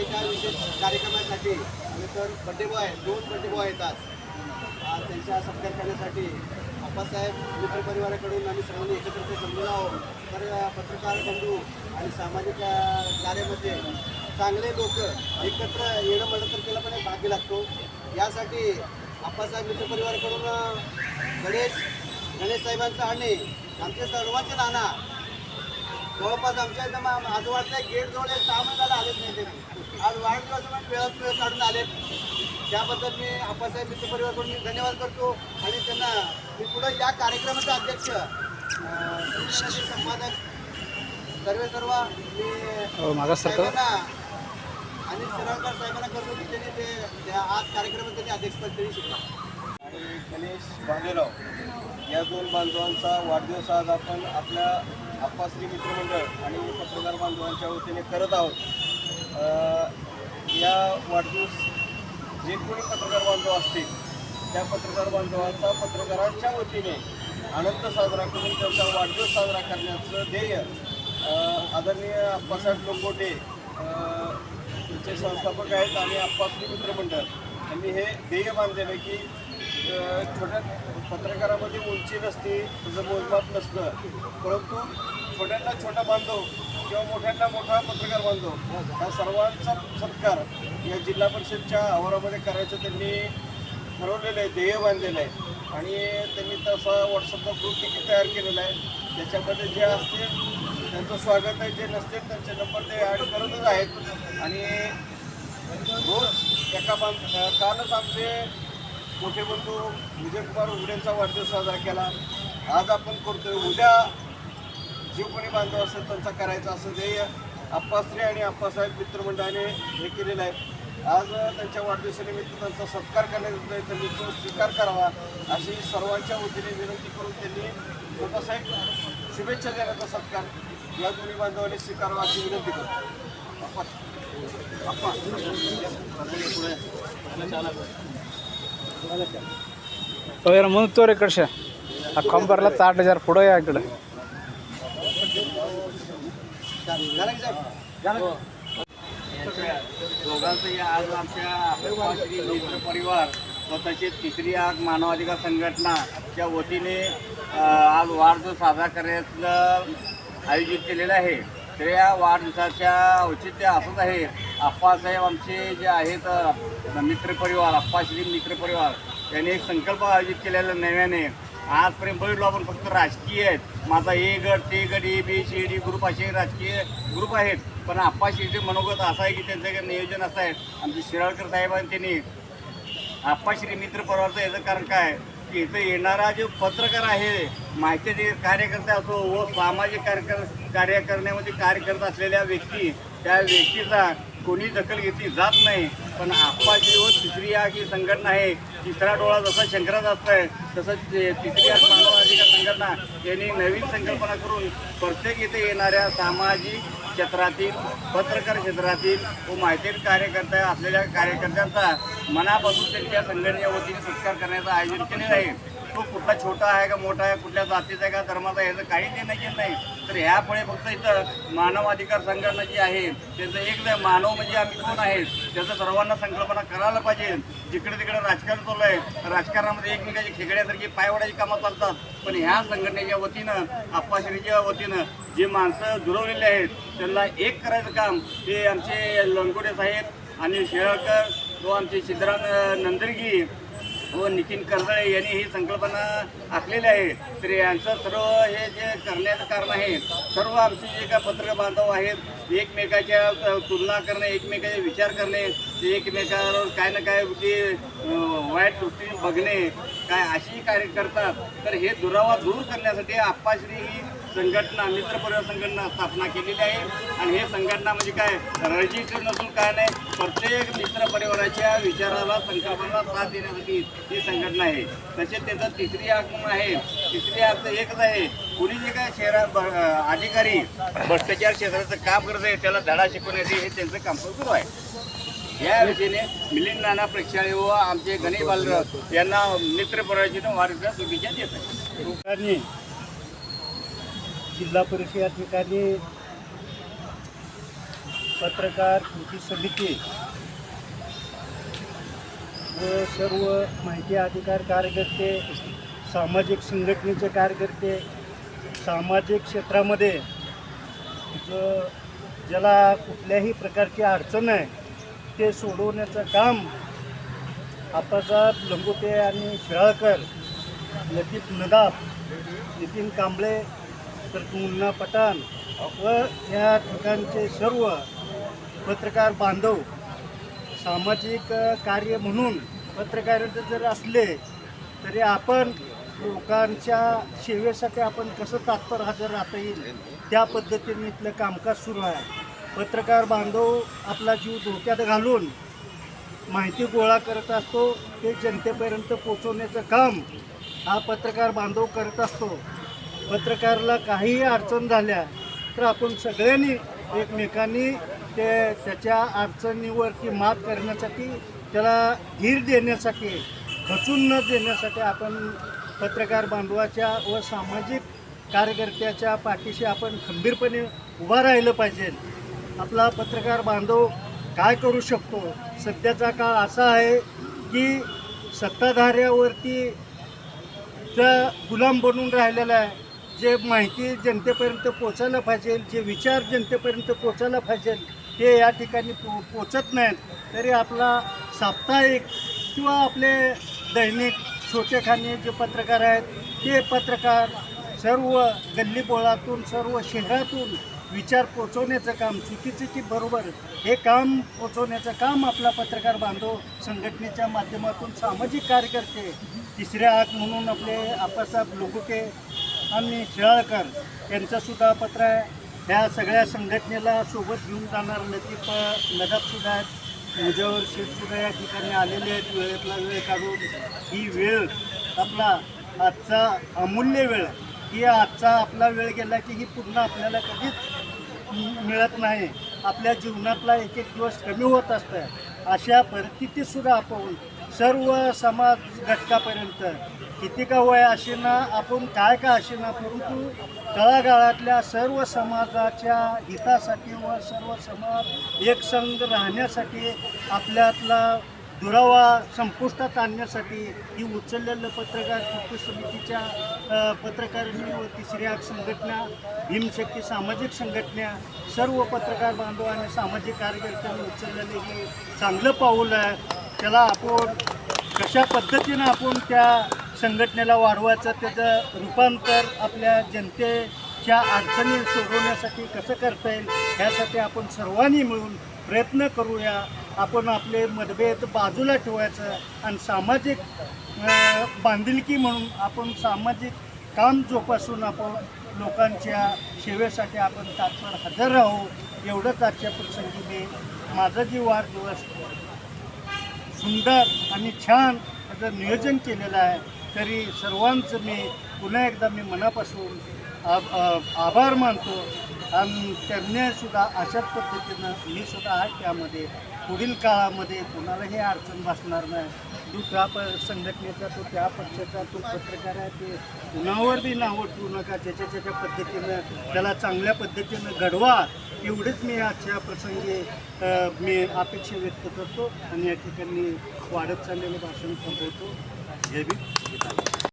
एका विशेष कार्यक्रमासाठी आणि तर बड्डे बॉय दोन बड्डे बॉय येतात. त्यांच्या त्यांचा सत्कार करण्यासाठी आप्पासाहेब मित्र परिवाराकडून आम्ही सर्वांनी एकत्रित जमलेलो आहोत. तर पत्रकार बंधू आणि सामाजिक कार्यामध्ये चांगले लोक एकत्र येणं म्हणलं तर त्याला पण एक भाग्य लागतो. यासाठी आप्पासाहेब मित्र परिवाराकडून गणेश गणेश साहेबांचा आणि आमचे सर्वांचे नाना जवळपास आमच्या इथं वाटतं गेट जवळ एक सहा महिन्याला आलेच नाही ते. आज वाढदिवस पण वेळात वेळ काढून आलेत. त्याबद्दल मी आप्पासाहेब मित्र परिवारकडून मी धन्यवाद करतो आणि त्यांना मी पुढे या कार्यक्रमाचा अध्यक्ष संपादक सर्वे सर्व मी मागास सरकार साहेबांना आणि सरळकर साहेबांना करतो की त्यांनी ते त्या आज कार्यक्रमात त्यांनी अध्यक्षपद त्यांनी शिकला आणि गणेश भालेराव या दोन बांधवांचा वाढदिवस आज आपण आपल्या आप्पाश्री मित्रमंडळ आणि पत्रकार बांधवांच्या वतीने करत आहोत. या वाढदिवस जे कोणी पत्रकार बांधव असतील त्या पत्रकार बांधवांचा पत्रकारांच्या वतीने आनंद साजरा करून त्यांचा वाढदिवस साजरा करण्याचं ध्येय आदरणीय आप्पासाहेब लोंगोटे चे संस्थापक आहेत आणि आप्पाश्री मित्रमंडळ. यांनी हे ध्येय बांधलेलं की छोट्या पत्रकारामध्ये उंची नसते त्याचं मोजमाप नसतं. परंतु छोट्यांना छोटा बांधव किंवा मोठ्यांना मोठा पत्रकार बांधव हा सर्वांचा सत्कार या जिल्हा परिषदच्या आवारामध्ये करायचं त्यांनी ठरवलेलं आहे ध्येय बांधलेलं आहे. आणि त्यांनी तसा व्हॉट्सअपचा ग्रुप देखील तयार केलेला आहे. त्याच्यामध्ये जे असतील त्यांचं स्वागत आहे जे नसतील त्यांचे नंबर ते ॲड करतच आहेत. आणि रोज एका बांध कालच आमचे मोठे बंधू विजयकुमार उघडेंचा वाढदिवस साजरा केला. आज आपण करतोय उद्या जीव कोणी बांधव असेल त्यांचा करायचा असं ध्येय आप्पाश्री आणि आप्पासाहेब मित्रमंडळाने हे केलेलं आहे. आज त्यांच्या वाढदिवसानिमित्त त्यांचा सत्कार करण्यात येतोय. त्यांनी तो स्वीकार करावा अशी सर्वांच्या वतीने विनंती करून त्यांनी छोटासा शुभेच्छा देण्याचा सत्कार या दोन्ही बांधवांनी स्वीकारावा अशी विनंती करतो. आप्पा आप्पा वगैरे म्हणून तो रे कडशा हा कंबरला ताट हजार पुढं या इकडं झालं की दोघांचंही आज आमच्या श्री मित्र परिवार व तसेच तिसरी आग मानवाधिकार संघटनाच्या वतीने आज वाढदिवस साजरा करण्याचं आयोजित केलेलं आहे. तर या वाढदिवसाच्या औचित्य असंच आहे. आप्पासाहेब आमचे जे आहेत मित्रपरिवार आप्पाश्री मित्रपरिवार त्यांनी एक संकल्प आयोजित केलेला नव्याने. आजपर्यंत बघितलो आपण फक्त राजकीय आहेत. माझा ए गट ते गट A B C D group असे राजकीय ग्रुप आहेत. पण आप्पाशीचे मनोगत असं आहे की त्यांचं नियोजन असं आहे. आमचे शिराळकर साहेबांनी त्यांनी आप्पाश्री मित्रपरिवारचं याचं कारण काय की इथं येणारा जो पत्रकार आहे माहिती कार्यकर्ते असो व सामाजिक कार्यकर कार्य करण्यामध्ये कार्य करत असलेल्या व्यक्ती त्या व्यक्तीचा कोणी दखल घेतली जात नाही. पण आप्पाची व तिसरी या ही संघटना आहे तिसरा डोळा जसा शंकराचा असतोय तसंच ते तिसरी मानवाधिकार संघटना यांनी नवीन संकल्पना करून प्रत्येक इथे येणाऱ्या सामाजिक क्षेत्रातील पत्रकार क्षेत्रातील व माहिती कार्यकर्ता असलेल्या कार्यकर्त्यांचा मनापासून त्यांच्या संघटनेच्या वतीने सत्कार करण्याचं आयोजन केलेलं आहे. तो कुठला छोटा आहे का मोठा आहे कुठल्या जातीचा आहे का धर्माचा आहे याचं काही देणं घेत नाही. तर ह्यापुढे फक्त इथं मानवाधिकार संघटना जी आहे त्याचं एक मानव म्हणजे आम्ही कोण आहे त्याचं सर्वांना संकल्पना करायला पाहिजे. जिकडे तिकडे राजकारण चालू आहे राजकारणामध्ये एकमेकाची खेकड्यासारखी पायवाड्याची कामं चालतात. पण ह्या संघटनेच्या वतीनं आप्पाश्रीच्या वतीनं जे माणसं दुरवलेले आहेत त्यांना एक करायचं काम हे आमचे लंगोटे साहेब आणि शेळकर व आमचे सिद्धराम नंदरगी व नितीन कर्जळे यांनी ही संकल्पना आखलेली आहे. तर यांचं सर्व हे जे करण्याचं कारण आहे सर्व आमचे जे काय पत्रकार बांधव आहेत एकमेकाच्या तुलना करणे एकमेकाचे विचार करणे एकमेकावर काय ना काय जे वाईट दृष्टी बघणे काय अशी कार्य करतात तर हे दुरावा दूर करण्यासाठी आप्पाश्री ही संघटना मित्र परिवार संघटना स्थापना केलेली आहे. आणि हे संघटना म्हणजे काय? रजिस्टर नसून काय नाही प्रत्येक मित्र परिवाराच्या विचाराला संकल्पना साथ देण्यासाठी ही संघटना आहे. तसेच त्याचं तिसरी आग म्हणून आहे. तिसरी आग तर एकच आहे. कुणी जे काय शहरात अधिकारी भ्रष्टाचार क्षेत्राचं काम करत आहे त्याला धडा शिकवण्याचे हे त्यांचं काम सुरू आहे. या विषयाने मिलिंद नाना प्रेक्षाळी व आमचे गणेश बालराव यांना मित्र वारसा शुभेच्छा देत आहे जिल्हा परिषद या ठिकाणी पत्रकार कृती समिती व सर्व माहिती अधिकार कार्यकर्ते सामाजिक संघटनेचे कार्यकर्ते सामाजिक क्षेत्रामध्ये ज ज्याला कुठल्याही प्रकारची अडचण आहे ते सोडवण्याचं काम आप्पासाहेब लंगोटे आणि शिराळकर लतीफ नदाब नितीन कांबळे तर मुन्ना पठाण व या ठिकाणचे सर्व पत्रकार बांधव सामाजिक कार्य म्हणून पत्रकारिता जर असले तरी आपण लोकांच्या सेवेसाठी आपण कसं तात्पर हजर राहता येईल? त्या पद्धतीने इथलं कामकाज सुरू आहे. पत्रकार बांधव आपला जीव धोक्यात घालून माहिती गोळा करत असतो ते जनतेपर्यंत पोचवण्याचं काम हा पत्रकार बांधव करत असतो. पत्रकारला काहीही अडचण झाल्या तर आपण सगळ्यांनी एकमेकांनी ते त्याच्या अडचणीवरती मात करण्यासाठी त्याला धीर देण्यासाठी खचून न देण्यासाठी आपण पत्रकार बांधवाच्या व सामाजिक कार्यकर्त्याच्या पाठीशी आपण खंबीरपणे उभा राहिलं पाहिजे. आपला पत्रकार बांधव काय करू शकतो? सध्याचा काळ असा आहे की सत्ताधाऱ्यावरती चा गुलाम बनून राहिलेला आहे. जे माहिती जनतेपर्यंत पोचायला पाहिजे जे विचार जनतेपर्यंत पोचायला पाहिजे ते या ठिकाणी पो पोचत नाहीत. तरी आपला साप्ताहिक किंवा आपले दैनिक छोटेखाने जे पत्रकार आहेत ते पत्रकार सर्व गल्लीबोळातून सर्व शहरातून विचार पोचवण्याचं काम चुकीचे की बरोबर हे काम पोचवण्याचं काम आपला पत्रकार बांधव संघटनेच्या माध्यमातून सामाजिक कार्यकर्ते तिसऱ्या आत म्हणून आपले आप्पासाहेब लोकुके आणि शिळाळकर यांचंसुद्धा पत्र आहे. ह्या सगळ्या संघटनेला सोबत घेऊन जाणार लतीफ नदाबसुद्धा आहेत. मुजावर शेठसुद्धा या ठिकाणी आलेले आहेत. वेळेतला वेळ काढून ही वेळ आपला आजचा अमूल्य वेळ ही आजचा आपला वेळ गेला की ही पुन्हा आपल्याला कधीच मिळत नाही. आपल्या जीवनातला एक एक दिवस कमी होत असतं अशा परिस्थितीतसुद्धा आपण सर्व समाज घटकापर्यंत किती का वय असेना आपण काय का असेना परंतु तळागाळातल्या सर्व समाजाच्या हितासाठी व सर्व समाज एकसंग राहण्यासाठी आपल्यातला दुरावा संपुष्टात आणण्यासाठी ही उचललेलं पत्रकार कृती समितीच्या पत्रकारांनी व तिसऱ्या संघटना भीमशक्ती सामाजिक संघटना सर्व पत्रकार बांधव आणि सामाजिक कार्यकर्त्यांनी उचललेलं हे चांगलं पाऊल आहे. त्याला आपण कशा पद्धतीनं आपण त्या संघटनेला वाढवायचं त्याचं रूपांतर आपल्या जनतेच्या अडचणी सोडवण्यासाठी कसं करता येईल ह्यासाठी आपण सर्वांनी मिळून प्रयत्न करूया. आपण आपले मतभेद बाजूला ठेवायचं आणि सामाजिक बांधिलकी म्हणून आपण सामाजिक काम जोपासून आपण लोकांच्या सेवेसाठी आपण तात्पर हजर राहू एवढंच आजच्या प्रसंगी मी माझा जे वाढदिवस सुंदर आणि छान त्याचं नियोजन केलेलं आहे तरी सर्वांचं मी पुन्हा एकदा मी मनापासून आभ- आभार मानतो. आणि त्यांनीसुद्धा अशाच पद्धतीनं मी सुद्धा आहे त्यामध्ये पुढील काळामध्ये कोणालाही अडचण बसणार नाही. तू त्या प संघटनेचा तो त्या पक्षाचा तो पत्रकार आहे ते कुणावर बी नावं ठेवू नका. ज्याच्या ज्याच्या पद्धतीनं त्याला चांगल्या पद्धतीनं घडवा एवढेच मी आजच्या प्रसंगी मी अपेक्षा व्यक्त करतो आणि या ठिकाणी वाढत चाललेलं भाषण थांबवतो. जय भीम.